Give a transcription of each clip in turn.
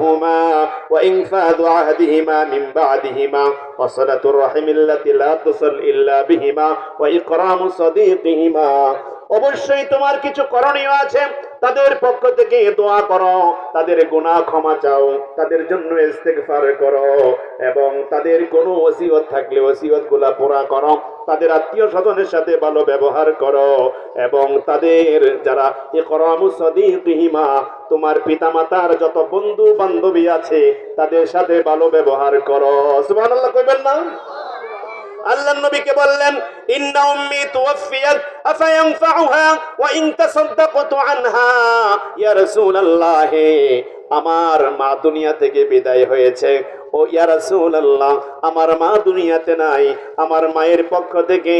لهما وإنفاذ عهدهما من بعدهما وصلة الرحم التي لا تصل إلا بهما وإكرام صديقهما অবশ্যই তোমার কিছু করণীয় আছে তাদের পক্ষ থেকে দোয়া করো, তাদের গুনাহ ক্ষমা চাও, তাদের জন্য ইস্তেগফার করো এবং তাদের কোনো ওসিয়ত থাকলে ওসিয়তগুলা পুরা করো, তাদের আত্মীয় স্বজনের সাথে ভালো ব্যবহার করো এবং তাদের যারা ইকরামু সাদিকিহিমা, তোমার পিতামাতার যত বন্ধু বান্ধবী আছে, তাদের সাথে ভালো ব্যবহার করো। সুবহানাল্লাহ কইবেন না? আল্লাহ নবীকে বললেন, ইন্না উম্মি তুওয়াফিয়াত আফায়ানফাউহা ওয়া ইন তাসাদদাকতু আনহা। ইয়া রাসূলুল্লাহ, আমার মা দুনিয়া থেকে বিদায় হয়েছে। ও ইয়া রাসূলুল্লাহ, আমার মা দুনিয়াতে নাই। আমার মায়ের পক্ষ থেকে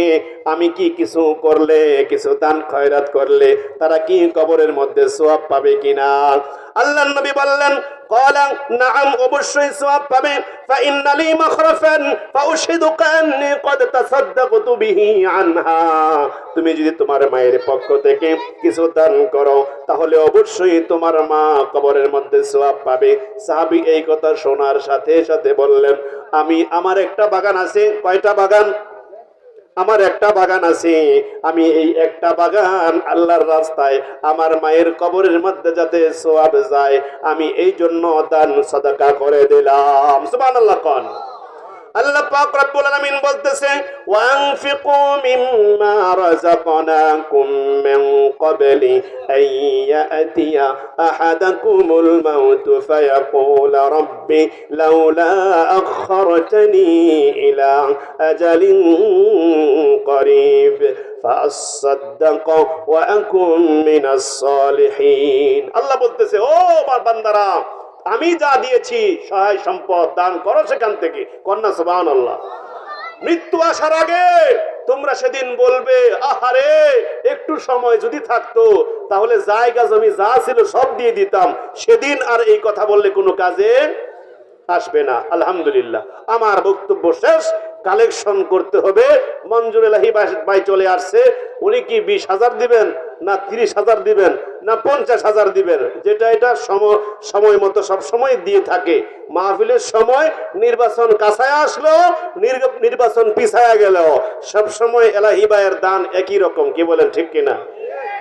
আমি কি কিছু করলে, কিছু দান খয়রাত করলে, তারা কি কবরের মধ্যে সওয়াব পাবে কিনা? আল্লাহ নবী বললেন নাম অবশ্যই পাবে। কদ আনহা। তুমি যদি তোমার মায়ের পক্ষ থেকে কিছু দান করো, তাহলে অবশ্যই তোমার মা কবরের মধ্যে সওয়াব পাবে। সাহাবী এই কথা শোনার সাথে সাথে বললেন, আমি, আমার একটা বাগান আছে। কয়টা বাগান? আমার একটা বাগান আছে, আমি এই একটা বাগান আল্লাহর রাস্তায়, আমার মায়ের কবরের মধ্যে যাতে সোয়াব যায়, আমি এই জন্য দান সদাকা করে দিলাম। সুবহানাল্লাহ কোন। আল্লাহ পাক রব্বুল আলামিন বলতেছে ওয়ানফিকু মিম্মা রাযাকনাকুম মিন ক্বাবলি আন ইয়াতিয়া আহাদাকুমুল মাউত ফায়াকুল রাব্বি লাউলা আখখারতানি ইলা আজালিন قريب فأصدق وأكن من الصالحين আল্লাহ বলতেছে ও আমার বান্দারা আমি যা দিয়েছি, সহায় সম্পদ দান করো সেখান থেকে। কন্যা সুবাহ আল্লাহ মৃত্যু আসার আগে তোমরা সেদিন বলবে, আহারে, একটু সময় যদি থাকতো, তাহলে জায়গা, জমি যা ছিল সব দিয়ে দিতাম। সেদিন আর এই কথা বললে কোনো কাজে আসবে না। আলহামদুলিল্লাহ। আমার বক্তব্য শেষ। কালেকশন করতে হবে। মঞ্জুর এলাহি ভাই চলে আসছে। উনি কি বিশ হাজার দিবেন? না তিরিশ হাজার দিবেন, না পঞ্চাশ হাজার দিবেন, যেটা এটা সময় মতো সব সময় দিয়ে থাকে। মাহফিলের সময় নির্বাচন কাছায় আসলো নির্বাচন পিছায়া গেল। সব সময় এলাহি ভাইয়ের দান একই রকম, কি বলেন ঠিক কিনা?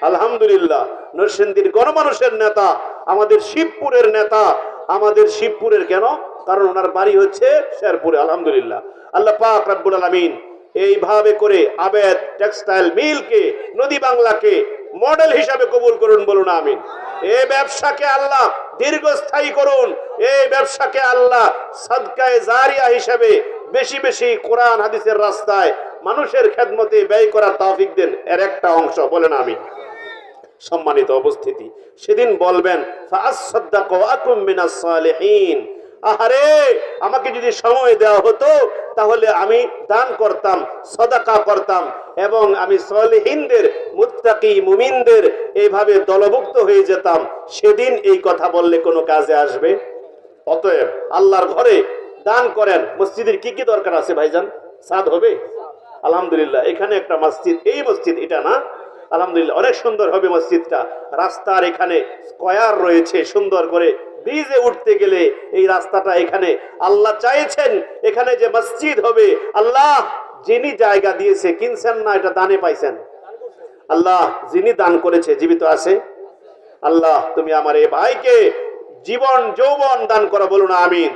আলহামদুলিল্লাহ, নরসিংদীর গণমানুষের নেতা, আমাদের শিবপুরের নেতা, আমাদের শিবপুরের কেন? কারণ ওনার বাড়ি হচ্ছে শেরপুরে, আলহামদুলিল্লাহ। আল্লাহ পাক রাব্বুল আলামিন এইভাবে করে আবেদ টেক্সটাইল মিলকে, নদী বাংলাকে মডেল হিসাবে কবুল করুন বলুন, আমিন। এই ব্যবসাকে আল্লাহ দীর্ঘস্থায়ী করুন, এই ব্যবসাকে আল্লাহ জারিয়া হিসাবে বেশি বেশি কোরআন হাদিসের রাস্তায় মানুষের খেদমতে ব্যয় করার তৌফিক দেন, এর একটা অংশ, বলেন আমি সম্মানিত অবস্থিতি সেদিন বলবেন আহারে, আমাকে যদি সময় দেওয়া হতো তাহলে আমি দান করতাম, সদাকা করতাম এবং আমি সলহীনদের, মুত্তাকি মুমিনদের এইভাবে দলভুক্ত হয়ে যেতাম। সেদিন এই কথা বললে কোনো কাজে আসবে? অতএব আল্লাহর ঘরে দান করেন। মসজিদের কি কি দরকার আছে ভাইজান? সাদ হবে? আলহামদুলিল্লাহ, এখানে একটা মসজিদ, এই মসজিদ এটা না? আলহামদুলিল্লাহ, অনেক সুন্দর হবে মসজিদটা। রাস্তার এখানে স্কয়ার রয়েছে সুন্দর করে। ব্রিজে উঠতে গেলে এই রাস্তাটা এখানে আল্লাহ চাইছেন, এখানে যে মসজিদ হবে, আল্লাহ যিনি জায়গা দিয়েছে, কিনছেন না, এটা দানে পাইছেন। আল্লাহ যিনি দান করেছে, জীবিত আছে। আল্লাহ, তুমি আমার এই ভাইকে জীবন, যৌবন দান করো বলুন আমিন।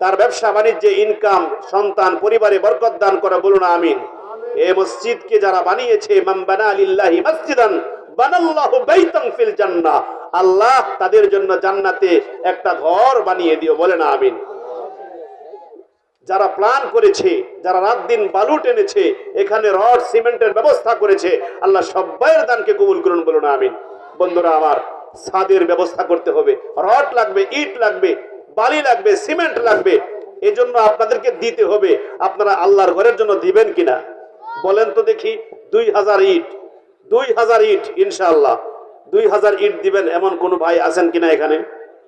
তার ব্যবসা, বাণিজ্যে ইনকাম সন্তান, পরিবারে বরকত দান করো বলুন আমিন। এই মসজিদকে যারা বানিয়েছে, মান বানা লিল্লাহি মসজিদান আল্লাহ তাদের জন্য জান্নাতে একটা ঘর বানিয়ে দিও, বলেন আমিন। যারা প্ল্যান করেছে, যারা রাত দিন বালু টেনেছে, এখানে রড, সিমেন্টের ব্যবস্থা করেছে, আল্লাহ সবাইয়ের দানকে কবুল করুন, বলুন আমিন। বন্ধুরা আমার, ছাদের ব্যবস্থা করতে হবে। রড লাগবে, ইট লাগবে, বালি লাগবে, সিমেন্ট লাগবে, এজন্য আপনাদেরকে দিতে হবে। আপনারা আল্লাহর ঘরের জন্য দিবেন কিনা? বলেন তো দেখি, দুই হাজার ইট, দুই হাজার ইট ইনশাল্লাহ দুই হাজার ইট দিবেন এমন কোনো ভাই আছেন কিনা এখানে?